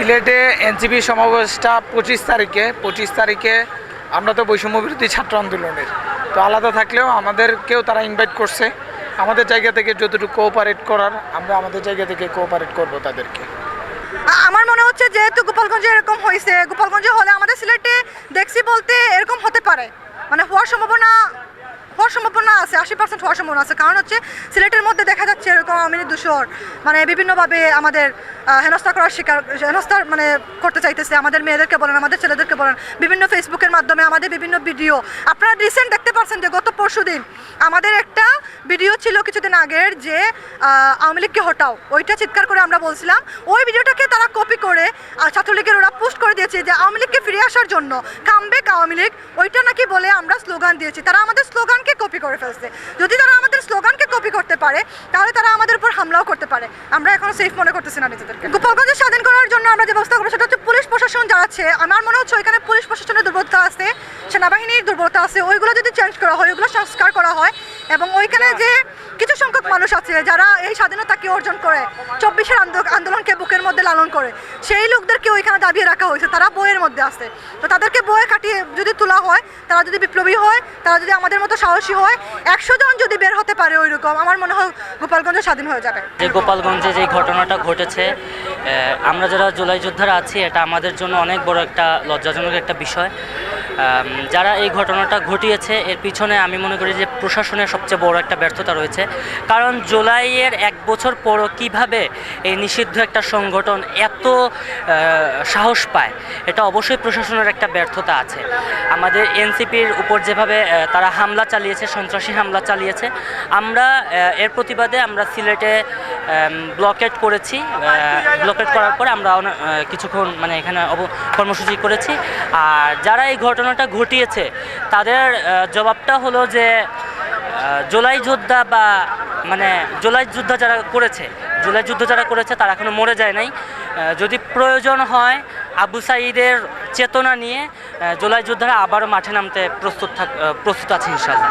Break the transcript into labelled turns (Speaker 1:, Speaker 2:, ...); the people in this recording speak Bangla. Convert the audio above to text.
Speaker 1: সিলেটে এনসিপি সমাবেশটা পঁচিশ তারিখে পঁচিশ তারিখে আমরা তো বৈষম্য বিরোধী ছাত্র আন্দোলনের। তো আলাদা থাকলেও আমাদেরকেও তারা ইনভাইট করছে। আমাদের জায়গা থেকে যতটুকু কোঅপারেট করার, আমরা আমাদের জায়গা থেকে কোঅপারেট করব তাদেরকে।
Speaker 2: আমার মনে হচ্ছে যেহেতু গোপালগঞ্জে এরকম হয়েছে গোপালগঞ্জে হলে আমাদের সিলেটে দেখছি বলতে এরকম হতে পারে। মানে হওয়ার সম্ভাবনা আছে, আশি পার্সেন্ট হওয়ার সম্ভাবনা আছে। কারণ হচ্ছে সিলেটের মধ্যে দেখা যাচ্ছে এরকম লীগ দূষর মানে বিভিন্নভাবে আমাদের হেনস্থা করার শিকার, হেনস্থা মানে করতে চাইতেছে। আমাদের মেয়েদেরকে বলেন, আমাদের ছেলেদেরকে বলেন, বিভিন্ন ফেসবুকের মাধ্যমে আমাদের বিভিন্ন ভিডিও। আপনারা রিসেন্ট দেখতে পাচ্ছেন যে গত পরশু দিন আমাদের একটা ভিডিও ছিল কিছুদিন আগের যে আওয়ামী লীগকে হটাও। ওইটা চিৎকার করে আমরা বলছিলাম। ওই ভিডিওটাকে তারা কপি করে ছাত্রলীগের ওরা পোস্ট করে দিয়েছে যে আওয়ামী লীগকে ফিরে আসার জন্য কামবেক আওয়ামী লীগ। ওইটা নাকি বলে আমরা স্লোগান দিয়েছি। তারা আমাদের স্লোগানকে কপি করে ফেলছে। যদি তারা আমাদের স্লোগানকে কপি করতে পারে, তাহলে তারা আমাদের উপর হামলাও করতে পারে। আমরা এখন সেফ মনে করতেছি না নিজেদেরকে। গোপালগঞ্জে স্বাধীন করার জন্য আমরা যে ব্যবস্থা করব, সেটা হচ্ছে পুলিশ প্রশাসন যাচ্ছে আছে, আমার মনে হচ্ছে ওইখানে পুলিশ প্রশাসনের দুর্বলতা আছে, সেনাবাহিনীর দুর্বলতা আছে, ওইগুলো যদি চেঞ্জ করা হয়, ওইগুলো সংস্কার করা হয় এবং ওইখানে যে কিছু সংখ্যক মানুষ আছে যারা এই স্বাধীনতাকে অর্জন করে, চব্বিশের আন্দোলনকে বুকের মধ্যে লালন করে, সেই লোকদেরকে ওইখানে দাবিয়ে রাখা হয়েছে। তারা বইয়ের মধ্যে আছে। তো তাদেরকে বইয়ে কাটিয়ে যদি তোলা হয়, তারা যদি বিপ্লবী হয়, তারা যদি আমাদের মতো সাহসী হয়, একশো জন যদি বের হতে পারে ওইরকম, আমার মনে হয় গোপালগঞ্জ স্বাধীন হয়ে যাবে।
Speaker 3: যে গোপালগঞ্জে যে ঘটনাটা ঘটেছে আমরা যারা জুলাই যোদ্ধারা আছি, এটা আমাদের জন্য অনেক বড় একটা লজ্জাজনক একটা বিষয়। যারা এই ঘটনাটা ঘটিয়েছে, এর পিছনে আমি মনে করি যে প্রশাসনের সবচেয়ে বড় একটা ব্যর্থতা রয়েছে। কারণ জুলাইয়ের এক বছর পরও কীভাবে এই নিষিদ্ধ একটা সংগঠন এত সাহস পায়, এটা অবশ্যই প্রশাসনের একটা ব্যর্থতা আছে। আমাদের এনসিপির উপর যেভাবে তারা হামলা চালিয়েছে, সন্ত্রাসী হামলা চালিয়েছে, আমরা এর প্রতিবাদে আমরা সিলেটে ব্লকেট করেছি ব্লকেট করার পরে আমরা কিছুক্ষণ মানে এখানে কর্মসূচি করেছি। আর যারা এই ঘটনাটা ঘটিয়েছে, তাদের জবাবটা হলো যে জুলাই যোদ্ধা বা মানে জোলাই যুদ্ধ যারা করেছে, জোলাই যুদ্ধ যারা করেছে, তারা এখনও মরে যায় নাই। যদি প্রয়োজন হয়, আবু সাইদের চেতনা নিয়ে জোলাই যোদ্ধারা আবারও মাঠে নামতে প্রস্তুত থাক প্রস্তুত আছে ইনশাল্লাহ